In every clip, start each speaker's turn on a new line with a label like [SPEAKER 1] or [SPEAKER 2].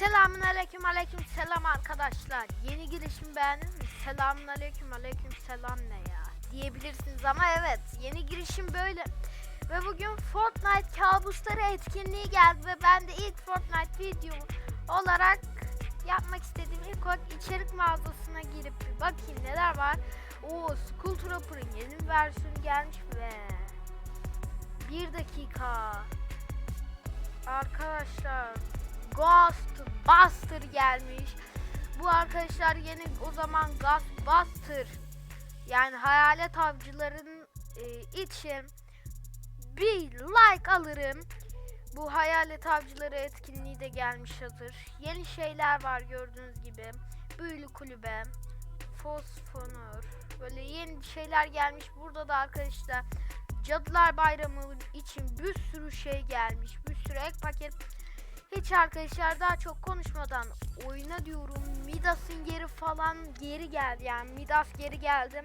[SPEAKER 1] Selamun aleyküm aleyküm selam arkadaşlar. Yeni girişim beğendiniz mi? Selamun aleyküm aleyküm selam ne ya? Diyebilirsiniz ama evet yeni girişim böyle. Ve bugün Fortnite kabusları etkinliği geldi ve ben de ilk Fortnite video olarak yapmak istediğim ilk olarak içerik mağazasına girip bir bakayım neler var. Oo Skull Trooper'ın yeni versiyonu gelmiş ve bir dakika arkadaşlar Ghost Buster gelmiş. Bu arkadaşlar yeni o zaman Ghost Buster yani hayalet avcıların e, için bir like alırım. Bu hayalet avcıları etkinliği de gelmiş hazır. Yeni şeyler var gördüğünüz gibi. Büyülü kulübe, fosfonur. Böyle yeni şeyler gelmiş. Burada da arkadaşlar Cadılar Bayramı için bir sürü şey gelmiş. Bir sürü ek paket. Hiç arkadaşlar daha çok konuşmadan oyuna diyorum. Midas'ın geri falan geri geldi. Yani Midas geri geldim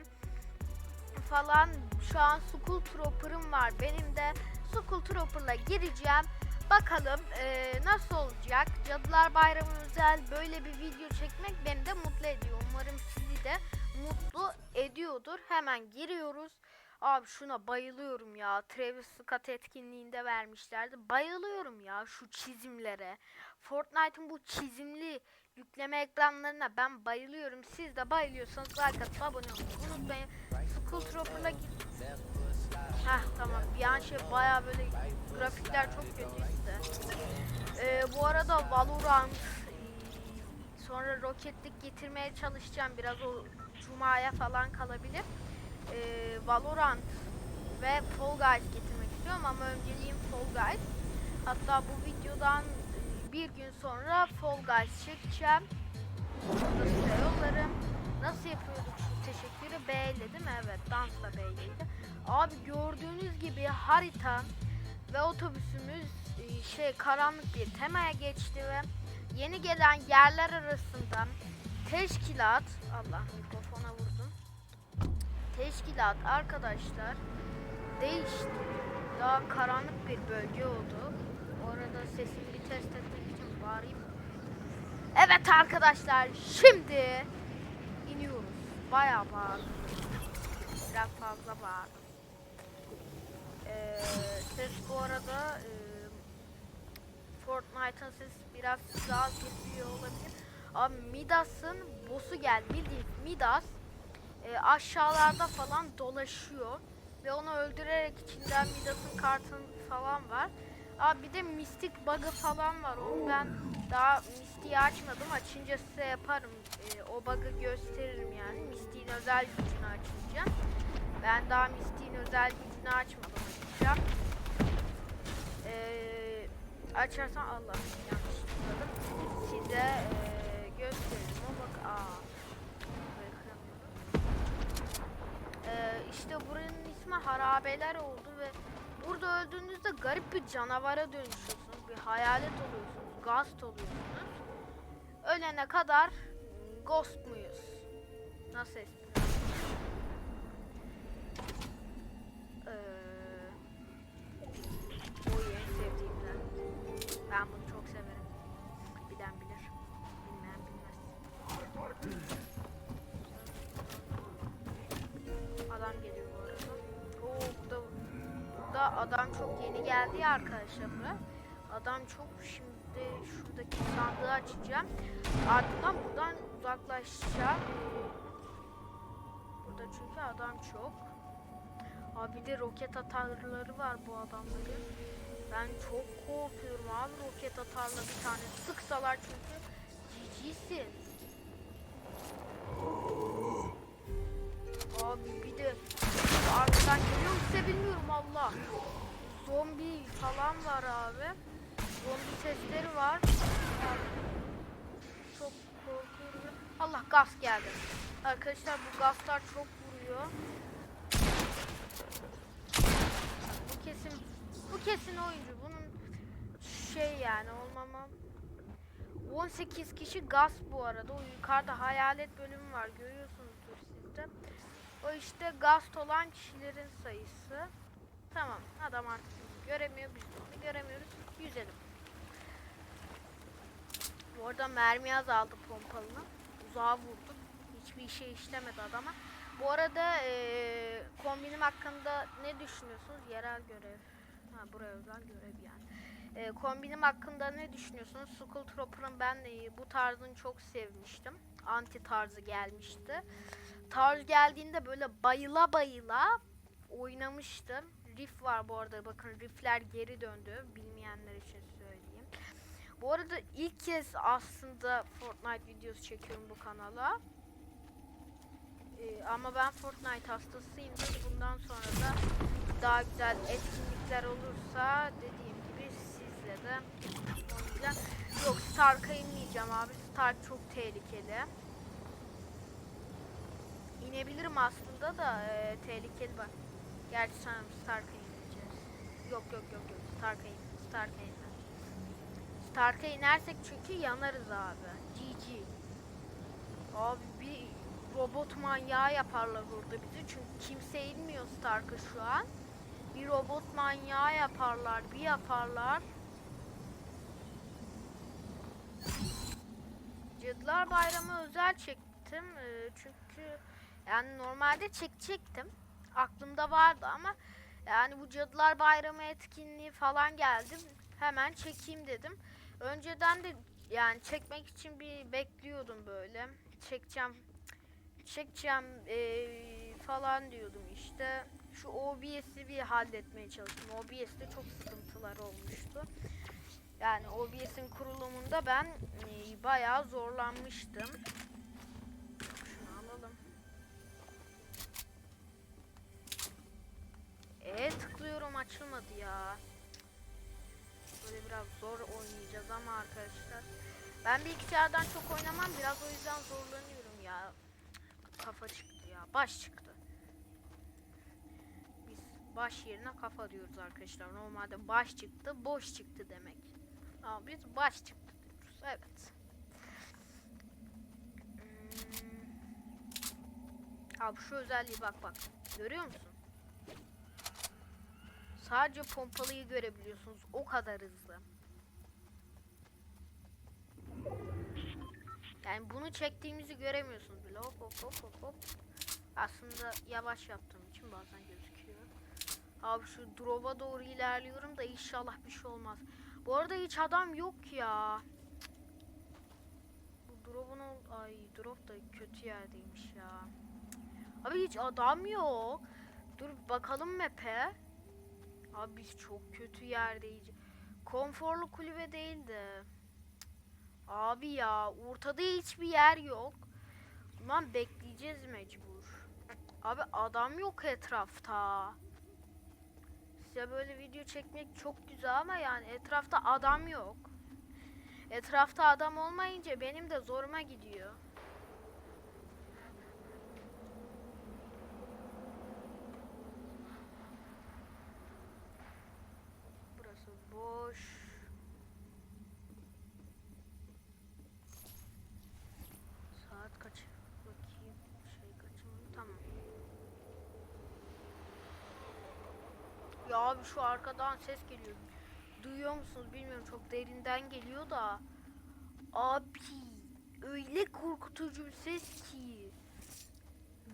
[SPEAKER 1] falan. Şu an Skull Trooper'ım var. Benim de Skull Trooper'la gireceğim. Bakalım eee, nasıl olacak. Cadılar Bayramı özel böyle bir video çekmek beni de mutlu ediyor. Umarım sizi de mutlu ediyordur. Hemen giriyoruz. Abi şuna bayılıyorum ya. Travis Scott etkinliğinde vermişlerdi. Bayılıyorum ya şu çizimlere. Fortnite'ın bu çizimli yükleme ekranlarına ben bayılıyorum. Siz de bayılıyorsanız like atıp abone olmayı unutmayın. Skull Trooper'la git. Heh tamam. Bir an şey baya böyle grafikler çok kötüydü. Ee, bu arada Valorant sonra roketlik getirmeye çalışacağım. Biraz o Cuma'ya falan kalabilir. Ee, Valorant ve Fall Guys getirmek istiyorum ama önceliğim Fall Guys. Hatta bu videodan ee, bir gün sonra Fall Guys çekeceğim. Burada size yollarım. Nasıl yapıyorduk şu teşekkürü? B ile değil mi? Evet dansla B ileydi. Abi gördüğünüz gibi harita ve otobüsümüz e, şey karanlık bir temaya geçti ve yeni gelen yerler arasında teşkilat Allah mikrofona vurdum. Teşkilat arkadaşlar değişti. Daha karanlık bir bölge oldu. Orada sesimi test etmek için bağırayım. Evet arkadaşlar şimdi iniyoruz. Bayağı bağırdım. Biraz fazla bağırdım. Ee, ses bu arada e, Fortnite'ın sesi biraz daha kesiyor olabilir. Ama Midas'ın boss'u geldi. Midas e, aşağılarda falan dolaşıyor. Ve onu öldürerek içinden Midas'ın kartın falan var. Abi bir de mistik bug'ı falan var. Onu ben daha mistiği açmadım. Açınca size yaparım. E, o bug'ı gösteririm yani. Mistiğin özel gücünü açınca. Ben daha mistiğin özel gücünü açmadım. Açacağım. Ee, açarsan Allah yanlış tıkladım. Size ee, gösteririm. O bak aa. İşte buranın ismi harabeler oldu ve burada öldüğünüzde garip bir canavara dönüşüyorsunuz. Bir hayalet oluyorsunuz. Ghost oluyorsunuz. Ölene kadar ghost muyuz? Nasıl espri? Yeni geldi ya arkadaşlar. Adam çok şimdi şuradaki sandığı açacağım. Ardından buradan uzaklaşacağım. Burada çünkü adam çok. Abi de roket atarları var bu adamların. Ben çok korkuyorum abi roket atarla bir tane sıksalar çünkü cicisin. Abi bir de arkadan geliyor mu bilmiyorum Allah. Zombi falan var abi. Zombi sesleri var. Çok korkuyorum. Allah gaz geldi. Arkadaşlar bu gazlar çok vuruyor. Bu kesin bu kesin oyuncu. Bunun şey yani olmama 18 kişi gaz bu arada. O yukarıda hayalet bölümü var. Görüyorsunuzdur siz de. O işte gast olan kişilerin sayısı. Tamam. Adam artık bizi göremiyor. Biz de onu göremiyoruz. Yüzelim. Bu Orada mermi azaldı pompalının. Uzağa vurdum. Hiçbir işe işlemedi adama. Bu arada eee kombinim hakkında ne düşünüyorsunuz? Yerel görev. Ha buraya özel görev yani. Eee, kombinim hakkında ne düşünüyorsunuz? Skull Trooper'ın ben eee, bu tarzını çok sevmiştim. Anti tarzı gelmişti. Tarz geldiğinde böyle bayıla bayıla oynamıştım. Riff var bu arada bakın riffler geri döndü. Bilmeyenler için söyleyeyim. Bu arada ilk kez aslında Fortnite videosu çekiyorum bu kanala. Ee, ama ben Fortnite hastasıyımdır. Bundan sonra da daha güzel etkinlikler olursa dediğim gibi sizle de oynayacağım. Yok Stark'a inmeyeceğim abi. Stark çok tehlikeli. İnebilirim aslında da e, tehlikeli bak. Gerçi sanırım Stark'a ineceğiz. Yok yok yok yok Stark'a in. Stark'a inme. Stark'a inersek çünkü yanarız abi. GG. Abi bir robot manyağı yaparlar orada bizi. Çünkü kimse inmiyor Stark'a şu an. Bir robot manyağı yaparlar, bir yaparlar. Cadılar Bayramı özel çektim. Ee, çünkü yani normalde çekecektim. Aklımda vardı ama yani bu Cadılar Bayramı etkinliği falan geldi. Hemen çekeyim dedim. Önceden de yani çekmek için bir bekliyordum böyle. Çekeceğim çekeceğim eee, falan diyordum işte. Şu OBS'i bir halletmeye çalıştım. OBS'te çok sıkıntılar olmuştu. Yani OBS'in kurulumunda ben eee, bayağı zorlanmıştım. Açılmadı ya. Böyle biraz zor oynayacağız ama arkadaşlar. Ben bilgisayardan çok oynamam biraz o yüzden zorlanıyorum ya. Kafa çıktı ya. Baş çıktı. Biz baş yerine kafa diyoruz arkadaşlar. Normalde baş çıktı, boş çıktı demek. Ama biz baş çıktı diyoruz. Evet. Hmm. Abi şu özelliği bak bak. Görüyor musun? Sadece pompalıyı görebiliyorsunuz. O kadar hızlı. Yani bunu çektiğimizi göremiyorsunuz bile. Hop hop hop hop hop. Aslında yavaş yaptığım için bazen gözüküyor. Abi şu drop'a doğru ilerliyorum da inşallah bir şey olmaz. Bu arada hiç adam yok ya. Bu drop'un ay drop da kötü yerdeymiş ya. Abi hiç adam yok. Dur bakalım map'e. Abi çok kötü yerdeyiz. Konforlu kulübe değil de. Abi ya ortada hiçbir yer yok. Ulan bekleyeceğiz mecbur. Abi adam yok etrafta. Size böyle video çekmek çok güzel ama yani etrafta adam yok. Etrafta adam olmayınca benim de zoruma gidiyor. Burası boş. Saat kaç? Bakayım. Şey kaçım? Tamam. Ya abi şu arkadan ses geliyor. Duyuyor musunuz bilmiyorum çok derinden geliyor da. Abi öyle korkutucu bir ses ki.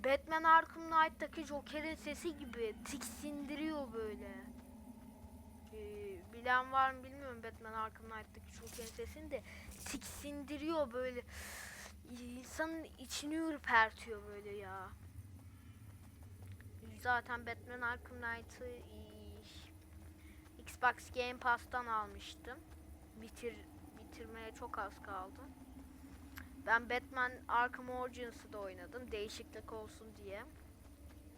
[SPEAKER 1] Batman Arkham Knight'taki Joker'in sesi gibi tiksindiriyor böyle. Ee, bilen var mı bilmiyorum Batman Arkham Knight'taki Joker'in sesini de tiksindiriyor böyle. İnsanın içini ürpertiyor böyle ya. Zaten Batman Arkham Knight'ı Xbox Game Pass'tan almıştım. Bitir bitirmeye çok az kaldı. Ben Batman Arkham Origins'ı da oynadım değişiklik olsun diye.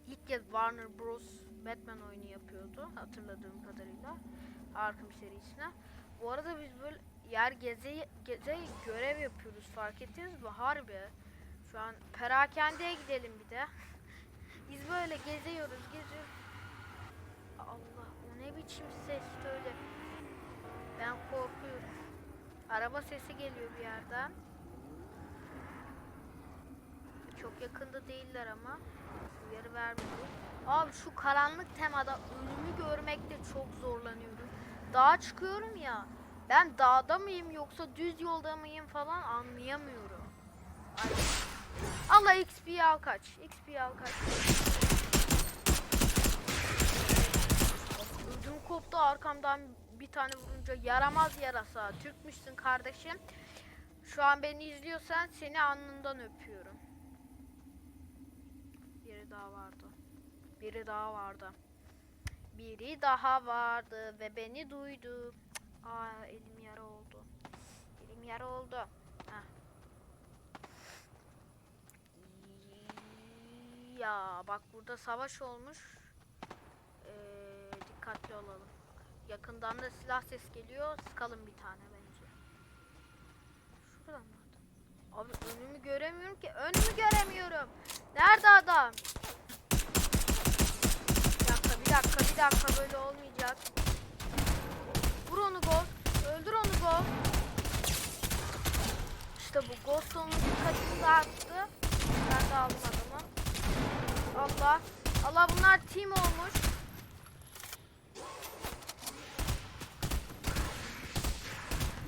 [SPEAKER 1] İlk kez Warner Bros. Batman oyunu yapıyordu hatırladığım kadarıyla Arkham serisine. Bu arada biz böyle yer geze geze görev yapıyoruz fark ettiniz mi? Harbi. Şu an perakendeye gidelim bir de. Biz böyle geziyoruz, geziyoruz. Allah o ne biçim ses öyle. Ben korkuyorum. Araba sesi geliyor bir yerden. Çok yakında değiller ama. Uyarı vermiyor. Abi şu karanlık temada ölümü görmekte çok zorlanıyorum. Dağa çıkıyorum ya. Ben dağda mıyım yoksa düz yolda mıyım falan anlayamıyorum. Ay. Allah XP al kaç. XP al kaç. Koptu arkamdan bir tane vurunca yaramaz yarasa. Türkmüşsün kardeşim. Şu an beni izliyorsan seni alnından öpüyorum. Biri daha vardı. Biri daha vardı. Biri daha vardı ve beni duydu. Aa elim yara oldu. Elim yara oldu. Heh. Ya bak burada savaş olmuş. Dikkatli olalım. Yakından da silah ses geliyor. Sıkalım bir tane bence. Şuradan mı? Abi önümü göremiyorum ki. Önümü göremiyorum. Nerede adam? Bir dakika, bir dakika, bir dakika böyle olmayacak. Vur onu Ghost. Öldür onu Ghost. İşte bu Ghost onun dikkatini dağıttı. Ben de aldım adamı. Allah. Allah bunlar team olmuş.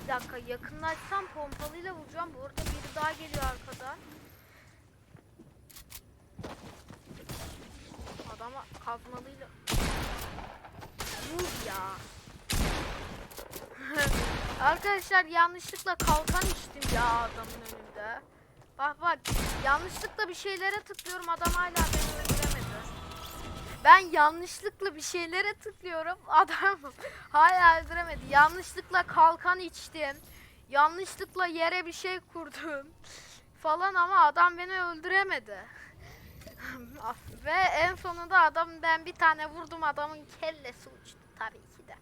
[SPEAKER 1] Bir dakika yakınlaşsam pompalıyla vuracağım. Bu arada biri daha geliyor arkadan. Adama kazmalıyla Vur ya. Arkadaşlar yanlışlıkla kalkan içtim ya adamın önünde. Bak bak yanlışlıkla bir şeylere tıklıyorum adam hala beni öldüremedi. Ben yanlışlıkla bir şeylere tıklıyorum adam hala öldüremedi. Yanlışlıkla kalkan içtim. Yanlışlıkla yere bir şey kurdum falan ama adam beni öldüremedi. Ve en sonunda adam ben bir tane vurdum adamın kellesi uçtu tabii ki de.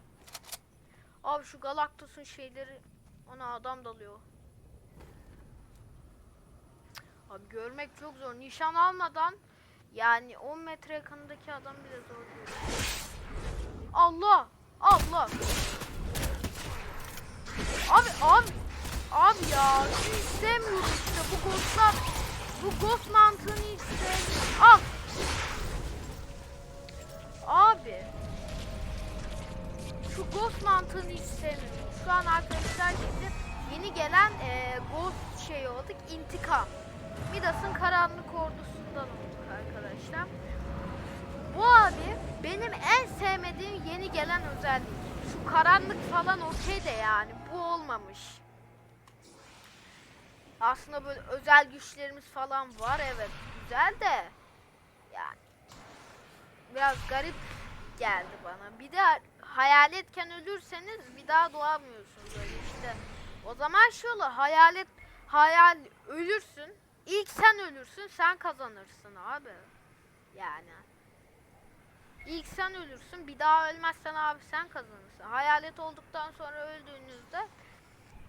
[SPEAKER 1] Abi şu Galactus'un şeyleri ona adam dalıyor. Abi görmek çok zor. Nişan almadan yani 10 metre yakınındaki adam bile zor diyor. Allah! Allah! Abi abi abi ya şunu işte bu ghostlar bu ghost mantığını istemiyorum. Al! Abi şu ghost mantığını istemiyorum. Şu an arkadaşlar şimdi yeni gelen e, ghost şey olduk intikam. Midas'ın karanlık ordusundan arkadaşlar. Bu abi benim en sevmediğim yeni gelen özellik. Şu karanlık falan okey de yani bu olmamış. Aslında böyle özel güçlerimiz falan var evet güzel de yani biraz garip geldi bana. Bir de hayaletken ölürseniz bir daha doğamıyorsunuz öyle işte. O zaman olur hayalet hayal ölürsün. İlk sen ölürsün sen kazanırsın abi. Yani. İlk sen ölürsün bir daha ölmezsen abi sen kazanırsın. Hayalet olduktan sonra öldüğünüzde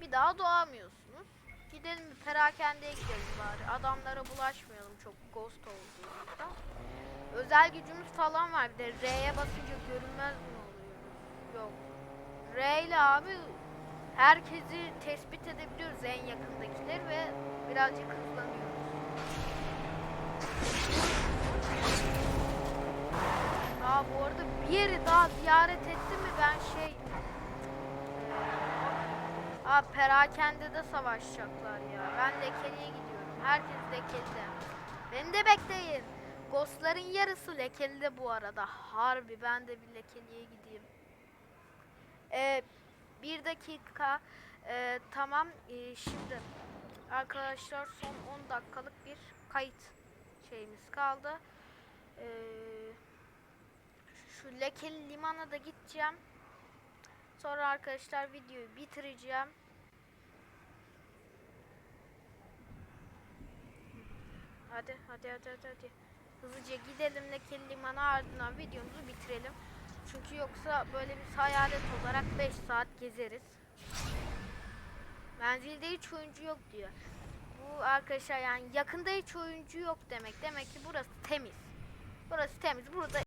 [SPEAKER 1] bir daha doğamıyorsunuz. Gidelim bir perakendeye gidelim bari. Adamlara bulaşmayalım çok ghost olduğumuzda. Özel gücümüz falan var. Bir de R'ye basınca görünmez mi oluyoruz? Yok. R ile abi herkesi tespit edebiliyoruz en yakındakileri ve birazcık hızlanıyoruz. Aa bu arada bir yeri daha ziyaret ettim mi ben şey Aa perakende de savaşacaklar ya. Ben lekeliye gidiyorum. Herkes lekeli. Beni de bekleyin. Ghostların yarısı lekeli de bu arada. Harbi ben de bir lekeliye gideyim. Ee, bir dakika. Ee, tamam. Ee, şimdi arkadaşlar son 10 dakikalık bir kayıt şeyimiz kaldı. Ee, şu lekeli limana da gideceğim. Sonra arkadaşlar videoyu bitireceğim. Hadi hadi hadi hadi hadi. Hızlıca gidelim Lekeli Liman'a ardından videomuzu bitirelim. Çünkü yoksa böyle bir hayalet olarak 5 saat gezeriz. Menzilde hiç oyuncu yok diyor. Bu arkadaşlar yani yakında hiç oyuncu yok demek. Demek ki burası temiz. Burası temiz. Burada